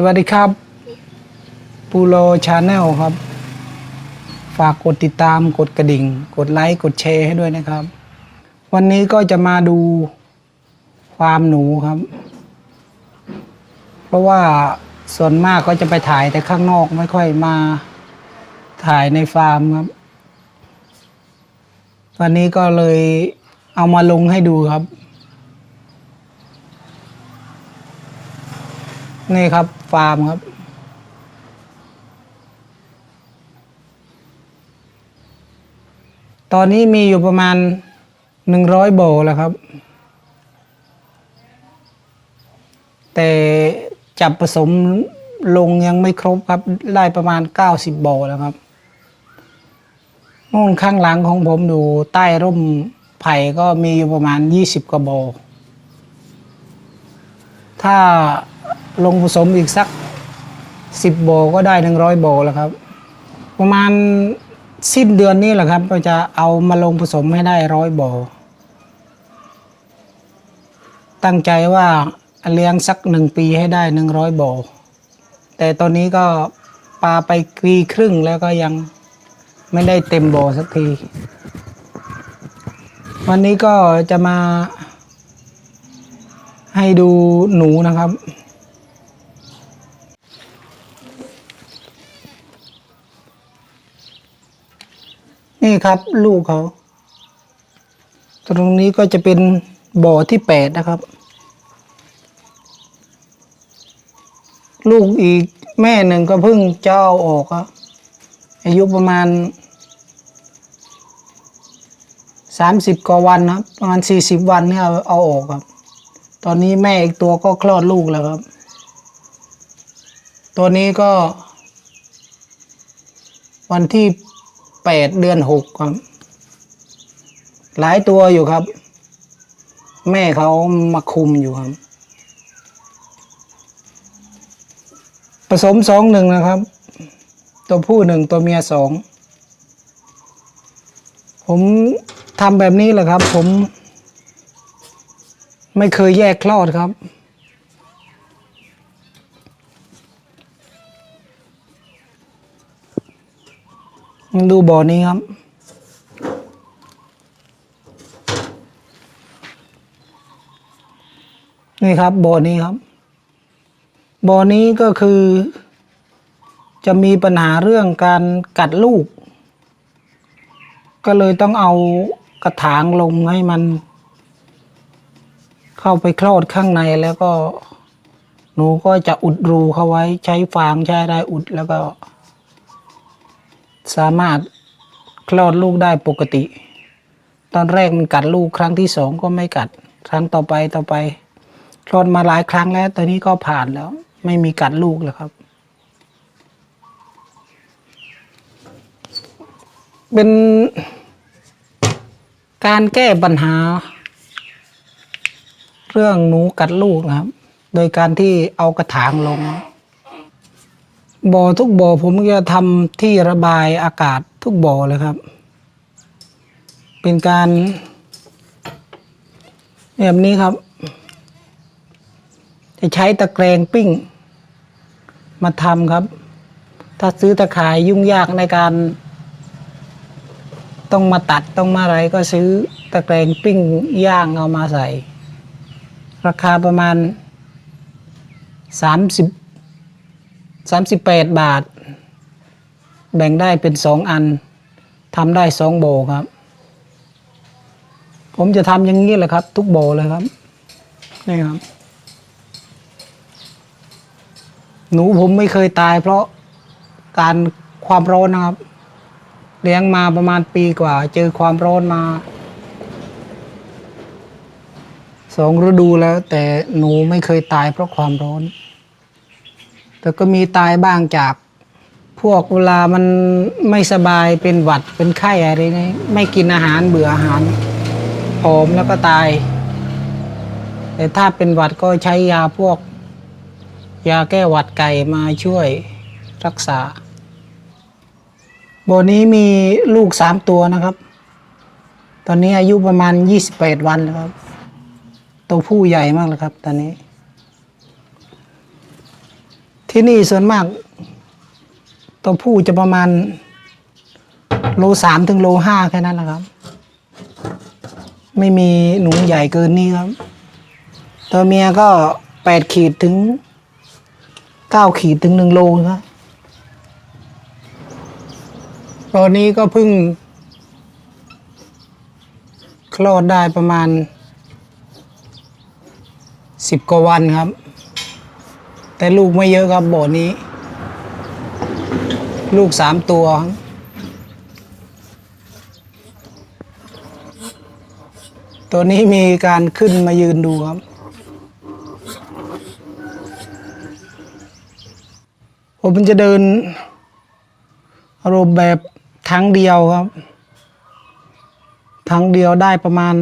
สวัสดีครับปูโรชาแนลครับ ฝากกดติดตามกดกระดิ่ง กดไลค์ กดแชร์ให้ด้วยนะครับ วันนี้ก็จะมาดูฟาร์มหนูครับ เพราะว่าส่วนมากก็จะไปถ่ายแต่ข้างนอกไม่ค่อยมาถ่ายในฟาร์มครับ วันนี้ก็เลยเอามาลงให้ดูครับ นี่ครับ ฟาร์มครับ ตอนนี้มีอยู่ประมาณหนึ่งร้อยโบแล้วครับ แต่จับผสมลงยังไม่ครบครับ ได้ประมาณเก้าสิบโบแล้วครับนู่นข้างหลังของผมดูใต้ร่มไผ่ก็มีอยู่ประมาณยี่สิบกว่าโบ ถ้า ลงผสมอีกสักสิบโบก็ได้หนึ่งร้อยโบแล้วครับ ประมาณสิ้นเดือนนี้แหละครับ ก็จะเอามาลงผสมให้ได้ร้อยโบตั้งใจว่าเลี้ยงสักหนึ่งปีให้ได้หนึ่งร้อยโบแต่ตอนนี้ก็ปลาไปปีครึ่งแล้วก็ยังไม่ได้เต็มโบสักที วันนี้ก็จะมาให้ดูหนูนะครับ นี่ครับ ลูกเขา ตรงนี้ก็จะเป็นบ่อที่แปดนะครับ ลูกอีกแม่หนึ่งก็เพิ่งเจะเอาออกครับอายุประมาณสามสิบกว่าวันครับ ประมาณสี่สิบวันเนี่ยเอาออกครับ ตอนนี้แม่อีกตัวก็คลอดลูกแล้วครับ ตัวนี้ก็ วันที่ แปดเดือนหกครับ หลายตัวอยู่ครับ แม่เขามาคุมอยู่ครับ ผสมสองหนึ่งนะครับ ตัวผู้หนึ่งตัวเมียสองผมทำแบบนี้แหละครับ ผม ไม่เคยแยกคลอดครับ ดูบ่อนี้ครับนี่ครับบ่อนี้ครับบ่อนี้ก็คือ จะมีปัญหาเรื่องการกัดลูก ก็เลยต้องเอากระถางลงให้มัน เข้าไปคลอดข้างในแล้วก็ หนูก็จะอุดรูเข้าไว้ใช้ฟางใช้ได้อุดแล้วก็ สามารถคลอดลูกได้ปกติ ตอนแรกมันกัดลูกครั้งที่สองก็ไม่กัด ครั้งต่อไปต่อไป คลอดมาหลายครั้งแล้ว ตอนนี้ก็ผ่านแล้ว ไม่มีกัดลูกแล้วครับ เป็นการแก้ปัญหา เรื่องหนูกัดลูกนะครับ โดยการที่เอากระถางลง บ่อทุกบ่อผมจะทำที่ระบายอากาศทุกบ่อเลยครับ เป็นการแบบนี้ครับ จะใช้ตะแกรงปิ้ง มาทำครับ ถ้าซื้อตะข่ายยุ่งยากในการ ต้องมาตัดต้องมาอะไรก็ซื้อตะแกรงปิ้งย่างเอามาใส่ ราคาประมาณสามสิบ สามสิบแปดบาท แบ่งได้เป็นสองอันทำได้สองโบครับ ผมจะทำอย่างนี้แหละครับ ทุกโบเลยครับนี่ครับ หนูผมไม่เคยตาย เพราะการความร้อนนะครับ เลี้ยงมาประมาณปีกว่า เจอความร้อนมาสองฤดูแล้ว แต่หนูไม่เคยตายเพราะความร้อน แต่ก็มีตายบ้างจากพวกเวลามันไม่สบายเป็นหวัดเป็นไข้อะไรนี่ไม่กินอาหารเบื่ออาหารผอมแล้วก็ตาย แต่ถ้าเป็นหวัดก็ใช้ยาพวก ยาแก้หวัดไก่มาช่วยรักษาโบนี้มีลูกสามตัวนะครับ ตอนนี้อายุประมาณยี่สิบแปดวันแล้วครับ ตัวผู้ใหญ่มากเลยครับ ตอนนี้ ที่นี่ส่วนมาก ตัวผู้จะประมาณ โลสามถึงโลห้าแค่นั้นแหละครับ ไม่มีหนูใหญ่เกินนี้ครับ ตัวเมียก็แปดขีดถึงเก้าขีดถึงหนึ่งโลครับตอนนี้ก็เพิ่งคลอดได้ประมาณสิบกว่าวันครับ แต่ลูกไม่เยอะครับบ่อนี้ ลูกสามตัวตัวนี้มีการขึ้นมายืนดูครับ ผมจะเดินอารมณ์แบบทั้งเดียวครับ ทั้งเดียวได้ประมาณ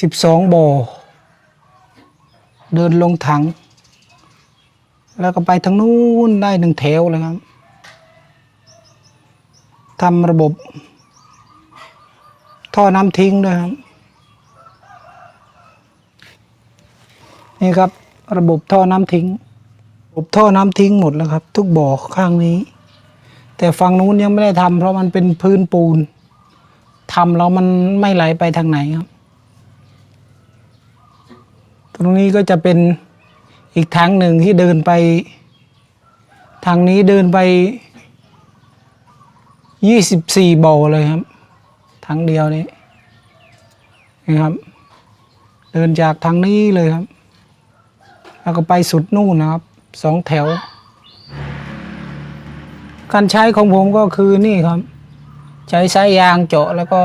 สิบสองบ่อ เดินลงถัง แล้วก็ไปทางนู้นได้หนึ่งแถวเลยครับทำระบบ ท่อน้ำทิ้งด้วยครับ นี่ครับ ระบบท่อน้ำทิ้ง ระบบท่อน้ำทิ้งหมดแล้วครับ ทุกบ่อข้างนี้ แต่ฝั่งนู้นยังไม่ได้ทำเพราะมันเป็นพื้นปูนทำแล้วมันไม่ไหลไปทางไหนครับ ตรงนี้ก็จะเป็น อีกทางหนึ่งที่เดินไป ทางนี้เดินไปยี่สิบสี่บ่อเลยครับ ทางเดียวนี้นี่ครับ เดินจากทางนี้เลยครับ แล้วก็ไปสุดนู่นนะครับสองแถว การใช้ของผมก็คือนี่ครับ ใช้สายยางเจาะแล้วก็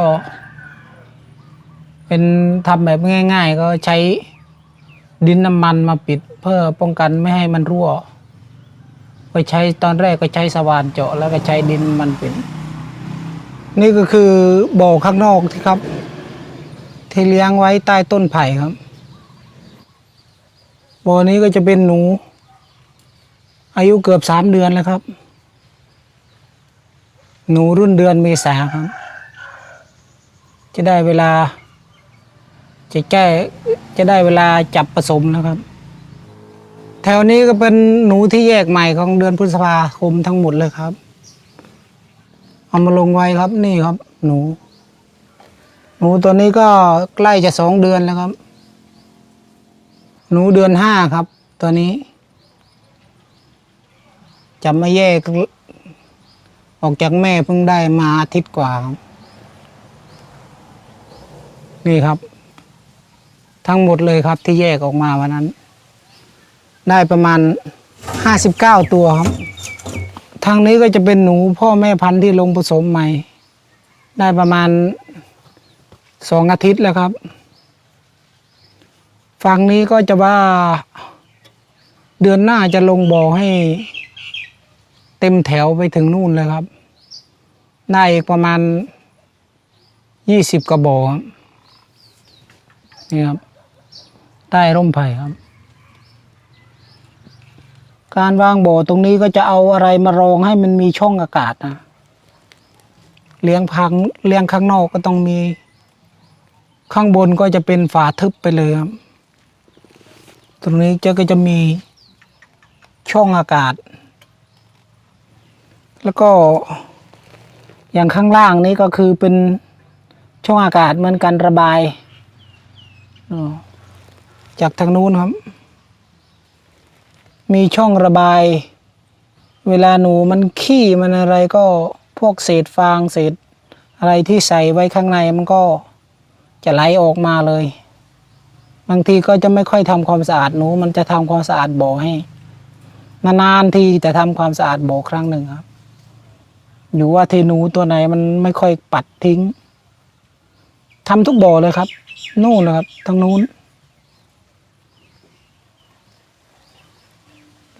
เป็นทำแบบง่าย ๆ ก็ใช้ ดินน้ำมันมาปิดเพื่อป้องกันไม่ให้มันรั่วไปใช้ตอนแรกก็ใช้สว่านเจาะแล้วก็ใช้ดินมันปิด นี่ก็คือบ่อข้างนอกที่ครับ ที่เลี้ยงไว้ใต้ต้นไผ่ครับบ่อนี้ก็จะเป็นหนู อายุเกือบสามเดือนแล้วครับ หนูรุ่นเดือนเมษาครับ จะได้เวลา จะแก้จะได้เวลาจับผสมนะครับ แถวนี้ก็เป็นหนูที่แยกใหม่ของเดือนพฤษภาคมทั้งหมดเลยครับ เอามาลงไว้ครับนี่ครับ หนู หนูตัวนี้ก็ใกล้จะสองเดือนแล้วครับ หนูเดือนห้าครับ ตัวนี้จะมาแยกออกจากแม่เพิ่งได้มาอาทิตย์กว่าครับนี่ครับ ทั้งหมดเลยครับที่แยกออกมาวันนั้น ได้ประมาณห้าสิบเก้าตัวครับ ทางนี้ก็จะเป็นหนูพ่อแม่พันธุ์ที่ลงผสมใหม่ ได้ประมาณสองอาทิตย์แล้วครับ ฝั่งนี้ก็จะว่าเดือนหน้าจะลงบ่อให้ เต็มแถวไปถึงนู่นเลยครับ ได้อีกประมาณยี่สิบกระบอกนี่ครับ ใต้ร่มไผ่ครับ การวางบ่อตรงนี้ก็จะเอาอะไรมารองให้มันมีช่องอากาศนะเลี้ยงพังเลี้ยงข้างนอกก็ต้องมี ข้างบนก็จะเป็นฝาทึบไปเลยครับ ตรงนี้จะก็จะมีช่องอากาศ แล้วก็อย่างข้างล่างนี้ก็คือเป็นช่องอากาศเหมือนกันระบายอ๋อ จากทางนู้นครับ มีช่องระบาย เวลาหนูมันขี้มันอะไรก็พวกเศษฟางเศษอะไรที่ใส่ไว้ข้างในมันก็จะไหลออกมาเลย บางทีก็จะไม่ค่อยทำความสะอาดหนู มันจะทำความสะอาดบ่อให้ นานๆทีจะทำความสะอาดบ่อครั้งหนึ่งครับ อยู่ว่าที่หนูตัวไหนมันไม่ค่อยปัดทิ้งทำทุกบ่อเลยครับ นู่นนะครับทางนู้น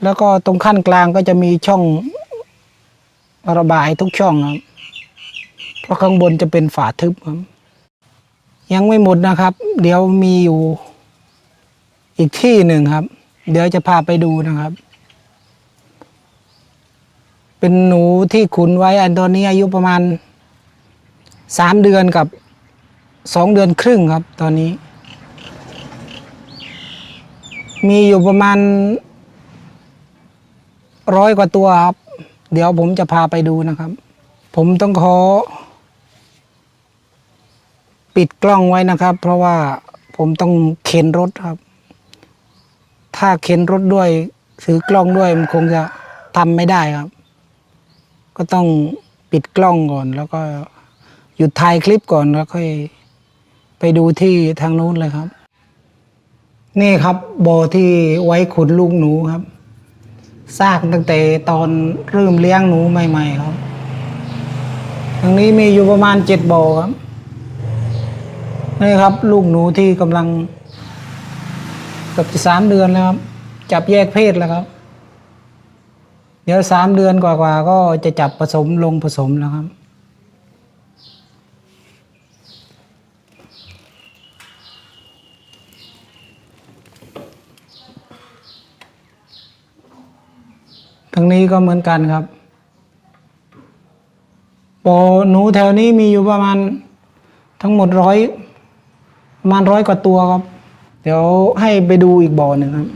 แล้วก็ตรงขั้นกลางก็จะมีช่องระบายทุกช่องครับ เพราะข้างบนจะเป็นฝาทึบครับ ยังไม่หมดนะครับ เดี๋ยวมีอยู่อีกที่หนึ่งครับ เดี๋ยวจะพาไปดูนะครับ เป็นหนูที่ขุนไว้อันตอนนี้อายุประมาณสามเดือนกับสองเดือนครึ่งครับ ตอนนี้ มีอยู่ประมาณ ร้อยกว่าตัวครับ เดี๋ยวผมจะพาไปดูนะครับ ผมต้องขอ ปิดกล้องไว้นะครับ เพราะว่าผมต้องเข็นรถครับ ถ้าเข็นรถด้วยถือกล้องด้วยมันคงจะทำไม่ได้ครับ ก็ต้องปิดกล้องก่อน แล้วก็หยุดถ่ายคลิปก่อนแล้วค่อยไปดูที่ทางนู้นเลยครับ นี่ครับบ่อที่ไว้ขุนลูกหนูครับ สร้างตั้งแต่ตอนเริ่มเลี้ยงหนูใหม่ๆครับทางนี้มีอยู่ประมาณเจ็ดบ่อครับนี่ครับ ลูกหนูที่กำลังกับจะสามเดือนแล้วครับ จับแยกเพศแล้วครับ เดี๋ยวสามเดือนกว่าๆก็จะจับผสมลงผสมแล้วครับ ทางนี้ก็เหมือนกันครับบ่อหนูแถวนี้มีอยู่ประมาณทั้งหมดร้อยประมาณร้อยกว่าตัวครับ เดี๋ยวให้ไปดูอีกบ่อหนึ่งครับ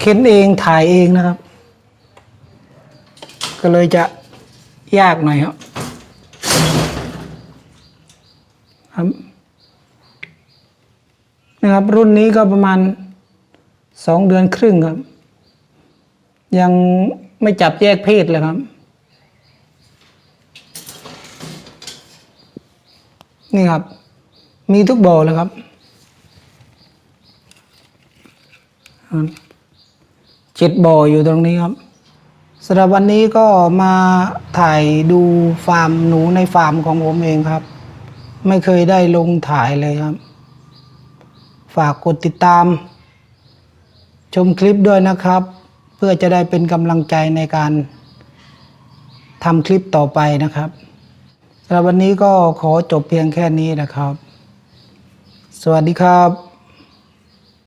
เค้นเองถ่ายเองนะครับ ก็เลยจะยากหน่อยครับครับ นะครับ รุ่นนี้ก็ประมาณสองเดือนครึ่งครับ ยังไม่จับแยกเพศเลยครับ นี่ครับ มีทุกบ่อเลยครับเจ็ดบ่ออยู่ตรงนี้ครับสำหรับวันนี้ก็มาถ่ายดูฟาร์มหนูในฟาร์มของผมเองครับ ไม่เคยได้ลงถ่ายเลยครับ ฝากกดติดตาม ชมคลิปด้วยนะครับ เพื่อจะได้เป็นกำลังใจในการทำคลิปต่อไปนะครับสำหรับวันนี้ก็ขอจบเพียงแค่นี้นะครับ สวัสดีครับ